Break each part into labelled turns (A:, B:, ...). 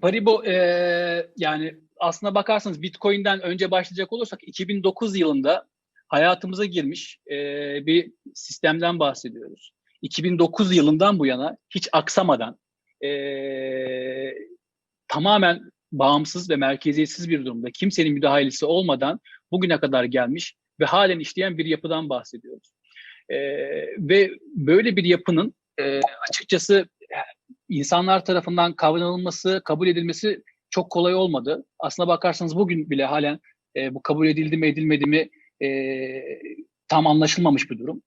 A: Paribo e, yani aslına bakarsanız Bitcoin'den önce başlayacak olursak 2009 yılında hayatımıza girmiş e, bir sistemden bahsediyoruz. 2009 yılından bu yana hiç aksamadan e, tamamen bağımsız ve merkeziyetsiz bir durumda kimsenin müdahalesi olmadan bugüne kadar gelmiş ve halen işleyen bir yapıdan bahsediyoruz. E, ve böyle bir yapının e, açıkçası insanlar tarafından kavranılması, kabul edilmesi çok kolay olmadı. Aslına bakarsanız bugün bile halen e, bu kabul edildi mi edilmedi mi e, tam anlaşılmamış bir durum.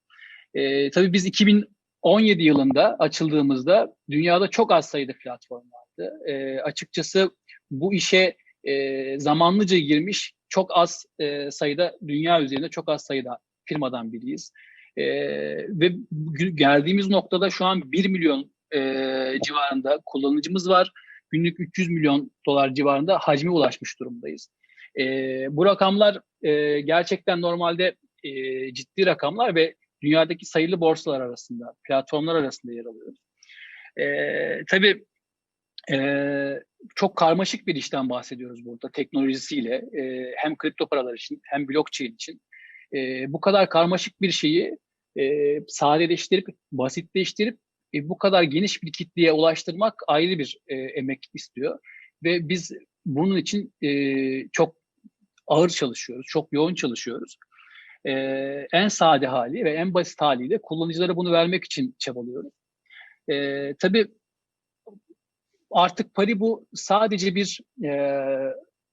A: E, tabii biz 2017 yılında açıldığımızda dünyada çok az sayıda platform vardı. E, açıkçası bu işe e, zamanlıca girmiş çok az e, sayıda dünya üzerinde çok az sayıda firmadan biriyiz. E, ve geldiğimiz noktada şu an 1 milyon e, civarında kullanıcımız var. Günlük 300 milyon dolar civarında hacme ulaşmış durumdayız. E, bu rakamlar e, gerçekten normalde e, ciddi rakamlar ve dünyadaki sayılı borsalar arasında, platformlar arasında yer alıyoruz. E, tabii e, çok karmaşık bir işten bahsediyoruz burada teknolojisiyle. E, hem kripto paralar için hem blockchain için. E, bu kadar karmaşık bir şeyi e, sadeleştirip, basitleştirip e, bu kadar geniş bir kitleye ulaştırmak ayrı bir e, emek istiyor. Ve biz bunun için e, çok ağır çalışıyoruz, çok yoğun çalışıyoruz. E, en sade hali ve en basit haliyle kullanıcılara bunu vermek için çabalıyoruz. E, tabii artık Paribu sadece bir e,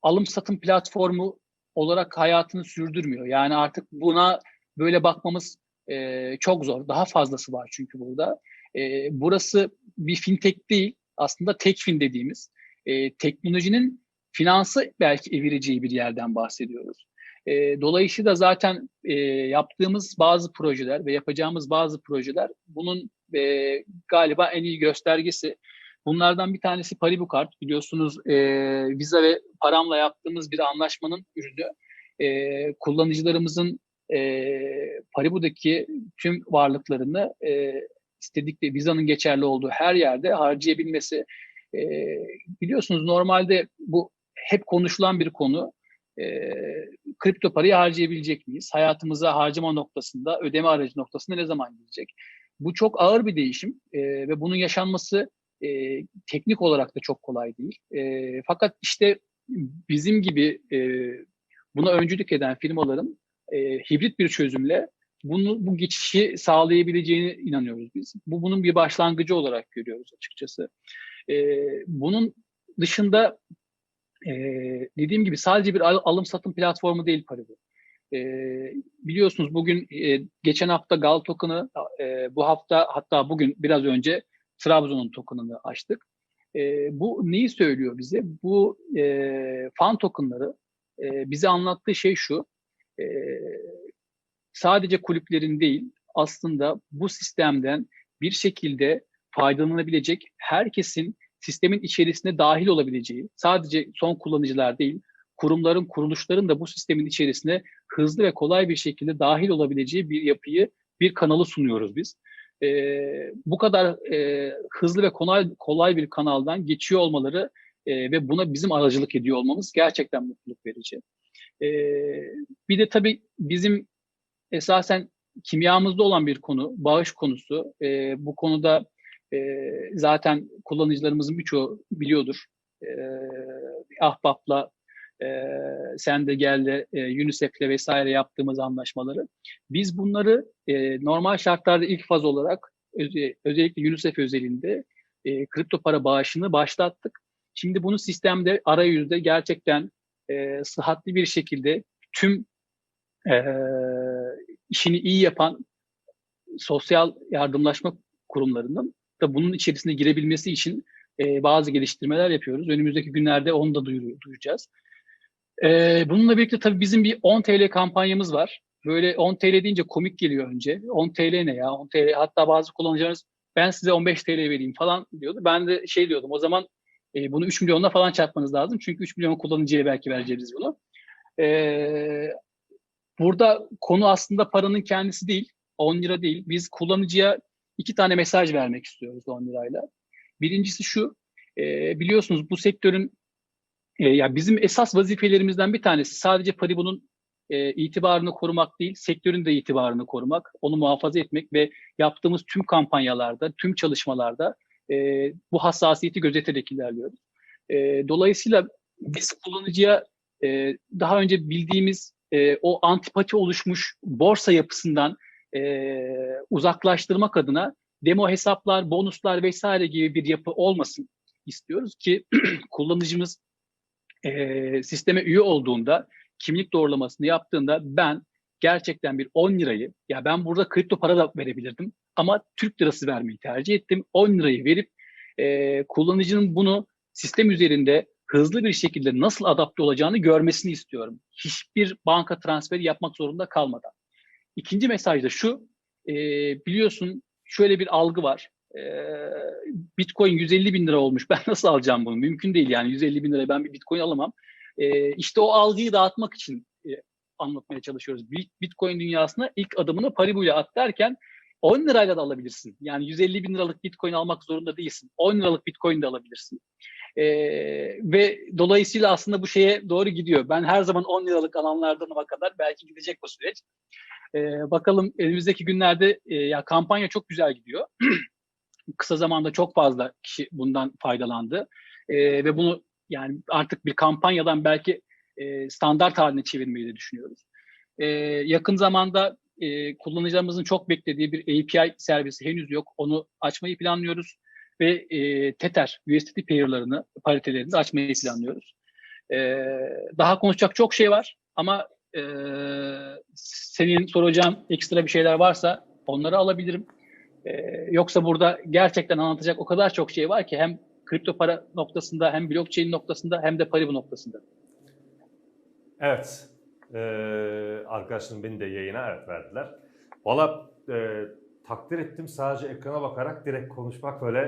A: alım satım platformu olarak hayatını sürdürmüyor. Yani artık buna böyle bakmamız e, çok zor. Daha fazlası var çünkü burada. E, burası bir fintech değil, aslında tekfin dediğimiz e, teknolojinin finansı belki evireceği bir yerden bahsediyoruz. E, dolayısıyla zaten e, yaptığımız bazı projeler ve yapacağımız bazı projeler bunun e, galiba en iyi göstergesi. Bunlardan bir tanesi Paribu Kart. Biliyorsunuz e, Visa ve Param'la yaptığımız bir anlaşmanın ürünü. E, kullanıcılarımızın e, Paribu'daki tüm varlıklarını e, istedikleri Visa'nın geçerli olduğu her yerde harcayabilmesi. E, biliyorsunuz normalde bu hep konuşulan bir konu. E, kripto parayı harcayabilecek miyiz? Hayatımıza harcama noktasında, ödeme aracı noktasında ne zaman gelecek? Bu çok ağır bir değişim e, ve bunun yaşanması e, teknik olarak da çok kolay değil. E, fakat işte bizim gibi e, buna öncülük eden firmaların e, hibrit bir çözümle bunu bu geçişi sağlayabileceğine inanıyoruz biz. Bu bunun bir başlangıcı olarak görüyoruz açıkçası. E, bunun dışında e, dediğim gibi sadece bir alım satım platformu değil Paribu. E, biliyorsunuz bugün e, geçen hafta Gal token'ı e, bu hafta hatta bugün biraz önce Trabzon'un token'ını açtık. E, bu neyi söylüyor bize? Bu e, fan token'ları e, bize anlattığı şey şu. E, sadece kulüplerin değil aslında bu sistemden bir şekilde faydalanabilecek herkesin sistemin içerisine dahil olabileceği, sadece son kullanıcılar değil, kurumların, kuruluşların da bu sistemin içerisine hızlı ve kolay bir şekilde dahil olabileceği bir yapıyı, bir kanalı sunuyoruz biz. Ee, bu kadar e, hızlı ve kolay, kolay bir kanaldan geçiyor olmaları e, ve buna bizim aracılık ediyor olmamız gerçekten mutluluk verici. Ee, bir de tabii bizim esasen kimyamızda olan bir konu, bağış konusu. E, bu konuda e, zaten kullanıcılarımızın birçoğu biliyordur. E, Ahbap'la, e, sen de geldi e, UNICEF'le vesaire yaptığımız anlaşmaları. Biz bunları e, normal şartlarda ilk faz olarak özellikle UNICEF özelinde e, kripto para bağışını başlattık. Şimdi bunu sistemde arayüzde gerçekten e, sıhhatli bir şekilde tüm e, işini iyi yapan sosyal yardımlaşma kurumlarının da bunun içerisine girebilmesi için e, bazı geliştirmeler yapıyoruz. Önümüzdeki günlerde onu da duyuracağız. E, bununla birlikte tabii bizim bir 10 TL kampanyamız var. Böyle 10 TL deyince komik geliyor önce. 10 TL ne ya? 10 TL hatta bazı kullanıcılarımız ben size 15 TL vereyim falan diyordu. Ben de şey diyordum o zaman e, bunu 3 milyonla falan çarpmanız lazım. Çünkü 3 milyon kullanıcıya belki vereceğiz bunu. E, Burada konu aslında paranın kendisi değil, 10 lira değil. Biz kullanıcıya iki tane mesaj vermek istiyoruz 10 lirayla. Birincisi şu, E, biliyorsunuz bu sektörün e, ya bizim esas vazifelerimizden bir tanesi sadece Paribu'nun e, itibarını korumak değil, sektörün de itibarını korumak, onu muhafaza etmek ve yaptığımız tüm kampanyalarda, tüm çalışmalarda bu hassasiyeti gözeterek ilerliyoruz. Dolayısıyla biz kullanıcıya daha önce bildiğimiz e, o antipati oluşmuş borsa yapısından e, uzaklaştırmak adına demo hesaplar, bonuslar vesaire gibi bir yapı olmasın istiyoruz ki kullanıcımız e, sisteme üye olduğunda kimlik doğrulamasını yaptığında ben gerçekten bir 10 lirayı ya ben burada kripto para da verebilirdim ama Türk lirası vermeyi tercih ettim. 10 lirayı verip e, kullanıcının bunu sistem üzerinde hızlı bir şekilde nasıl adapte olacağını görmesini istiyorum. Hiçbir banka transferi yapmak zorunda kalmadan. İkinci mesaj da şu, e, biliyorsun şöyle bir algı var. E, Bitcoin 150 bin lira olmuş. Ben nasıl alacağım bunu? Mümkün değil yani 150 bin liraya ben bir Bitcoin alamam. E, işte o algıyı dağıtmak için e, anlatmaya çalışıyoruz. Bitcoin dünyasına ilk adımını Paribu'yla at derken 10 lirayla da alabilirsin. Yani 150 bin liralık Bitcoin almak zorunda değilsin. 10 liralık Bitcoin de alabilirsin. Ee, ve dolayısıyla aslında bu şeye doğru gidiyor. Ben her zaman 10 liralık alanlardanıma kadar belki gidecek bu süreç. Ee, bakalım önümüzdeki günlerde e, ya kampanya çok güzel gidiyor. Kısa zamanda çok fazla kişi bundan faydalandı. Ee, ve bunu yani artık bir kampanyadan belki e, standart haline çevirmeyi de düşünüyoruz. Ee, yakın zamanda e, kullanıcılarımızın çok beklediği bir API servisi henüz yok. Onu açmayı planlıyoruz ve e, Tether USDT pair'larını, paritelerini açmayı planlıyoruz. E, daha konuşacak çok şey var ama e, senin soracağın ekstra bir şeyler varsa onları alabilirim. E, yoksa burada gerçekten anlatacak o kadar çok şey var ki hem kripto para noktasında hem blockchain noktasında hem de Paribu noktasında.
B: Evet. Ee, arkadaşlarım beni de yayına evet verdiler. Valla e, takdir ettim sadece ekrana bakarak direkt konuşmak böyle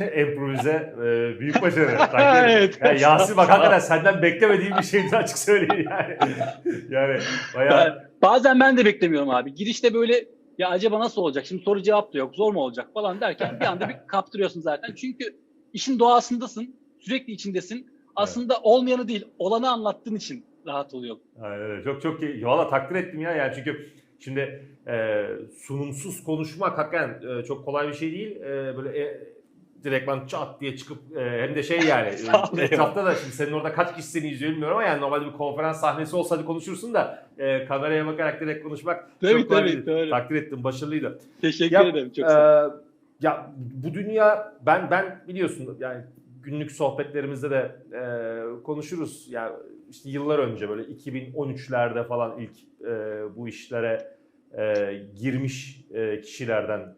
B: e, improvize e, büyük başarı. Takdir evet. Yani Yasin bak hakikaten senden beklemediğim bir şeydi açık söyleyeyim yani. yani
A: bayağı... Bazen ben de beklemiyorum abi. Girişte böyle ya acaba nasıl olacak? Şimdi soru cevap da yok. Zor mu olacak falan derken bir anda bir kaptırıyorsun zaten. Çünkü işin doğasındasın. Sürekli içindesin. Aslında evet. olmayanı değil, olanı anlattığın için rahat oluyor.
B: Aynen Çok çok iyi. Valla takdir ettim ya. Yani çünkü Şimdi e, sunumsuz konuşmak hakikaten e, çok kolay bir şey değil. E, böyle e, direktman çat diye çıkıp e, hem de şey yani e, etrafta da şimdi senin orada kaç kişi seni izliyor bilmiyorum ama yani normalde bir konferans sahnesi olsa hadi konuşursun da e, kameraya bakarak direkt konuşmak
A: tabii, çok tabii, kolay.
B: Takdir ettim başarılıydı.
A: Teşekkür ya, ederim çok sağ
B: ol. E, ya bu dünya ben ben biliyorsun yani günlük sohbetlerimizde de e, konuşuruz. Yani işte yıllar önce böyle 2013'lerde falan ilk e, bu işlere e, girmiş e, kişilerden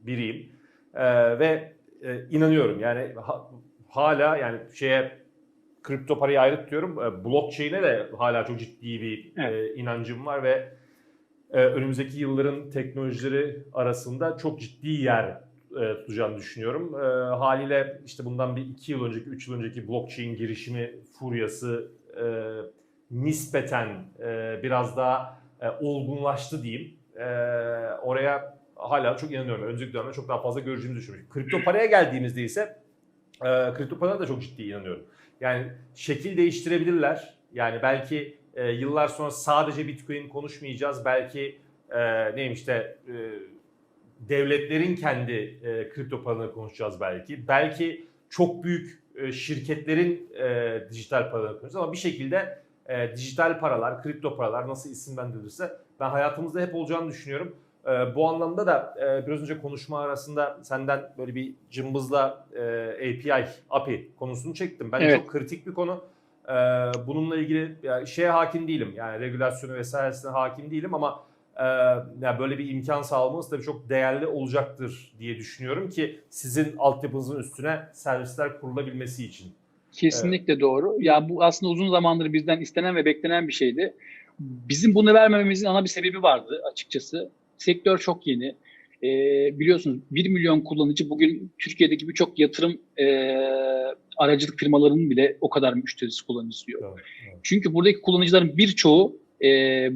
B: biriyim. E, ve e, inanıyorum yani ha, hala yani şeye kripto parayı ayrı tutuyorum. E, blockchain'e de hala çok ciddi bir evet. e, inancım var ve e, önümüzdeki yılların teknolojileri arasında çok ciddi yer e, tutacağını düşünüyorum. E, haliyle işte bundan bir iki yıl önceki, üç yıl önceki blockchain girişimi furyası e, nispeten e, biraz daha e, olgunlaştı diyeyim. E, oraya hala çok inanıyorum. Önümüzdeki dönemde çok daha fazla göreceğimizi düşünüyorum. Kripto paraya geldiğimizde ise e, kripto paraya da çok ciddi inanıyorum. Yani şekil değiştirebilirler. Yani belki e, yıllar sonra sadece Bitcoin konuşmayacağız. Belki e, neymiş de e, devletlerin kendi e, kripto paralarını konuşacağız belki. Belki çok büyük e, şirketlerin e, dijital paralarını konuşacağız ama bir şekilde e, dijital paralar, kripto paralar nasıl isimlendirilirse ben hayatımızda hep olacağını düşünüyorum. E, bu anlamda da e, biraz önce konuşma arasında senden böyle bir cımbızla e, API, API konusunu çektim. Bence evet. çok kritik bir konu. E, bununla ilgili yani şeye hakim değilim. Yani regülasyonu vesairesine hakim değilim ama e, yani böyle bir imkan sağlamanız tabii çok değerli olacaktır diye düşünüyorum ki sizin altyapınızın üstüne servisler kurulabilmesi için.
A: Kesinlikle evet. doğru. Ya bu aslında uzun zamandır bizden istenen ve beklenen bir şeydi. Bizim bunu vermememizin ana bir sebebi vardı açıkçası. Sektör çok yeni. E, biliyorsunuz 1 milyon kullanıcı bugün Türkiye'deki birçok yatırım e, aracılık firmalarının bile o kadar müşterisi kullanıcısı yok. Evet, evet. Çünkü buradaki kullanıcıların birçoğu e,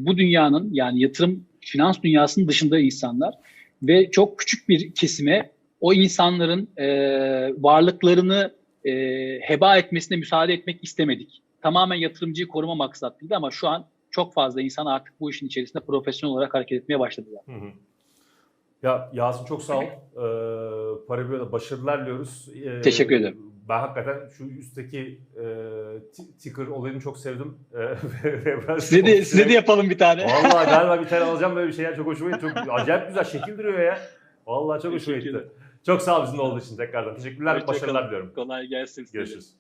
A: bu dünyanın yani yatırım finans dünyasının dışında insanlar ve çok küçük bir kesime o insanların e, varlıklarını e, heba etmesine müsaade etmek istemedik. Tamamen yatırımcıyı koruma maksatlıydı ama şu an çok fazla insan artık bu işin içerisinde profesyonel olarak hareket etmeye başladılar.
B: Hı hı. Ya Yasin çok sağ ol. Ee, Parabiyo'da başarılar diliyoruz. Ee,
A: Teşekkür ederim.
B: Ben hakikaten şu üstteki e, ti- ticker olayını çok sevdim. Ee,
A: Size de, size de yapalım bir tane.
B: Vallahi galiba bir tane alacağım böyle bir şey ya. Çok hoşuma gitti. Çok acayip güzel şekil duruyor ya. Vallahi çok hoşuma gitti. Çok sağ ol bizimle olduğu için tekrardan. Teşekkürler.
A: Hoşça kalın.
B: Başarılar diliyorum.
A: Kolay gelsin.
B: Görüşürüz.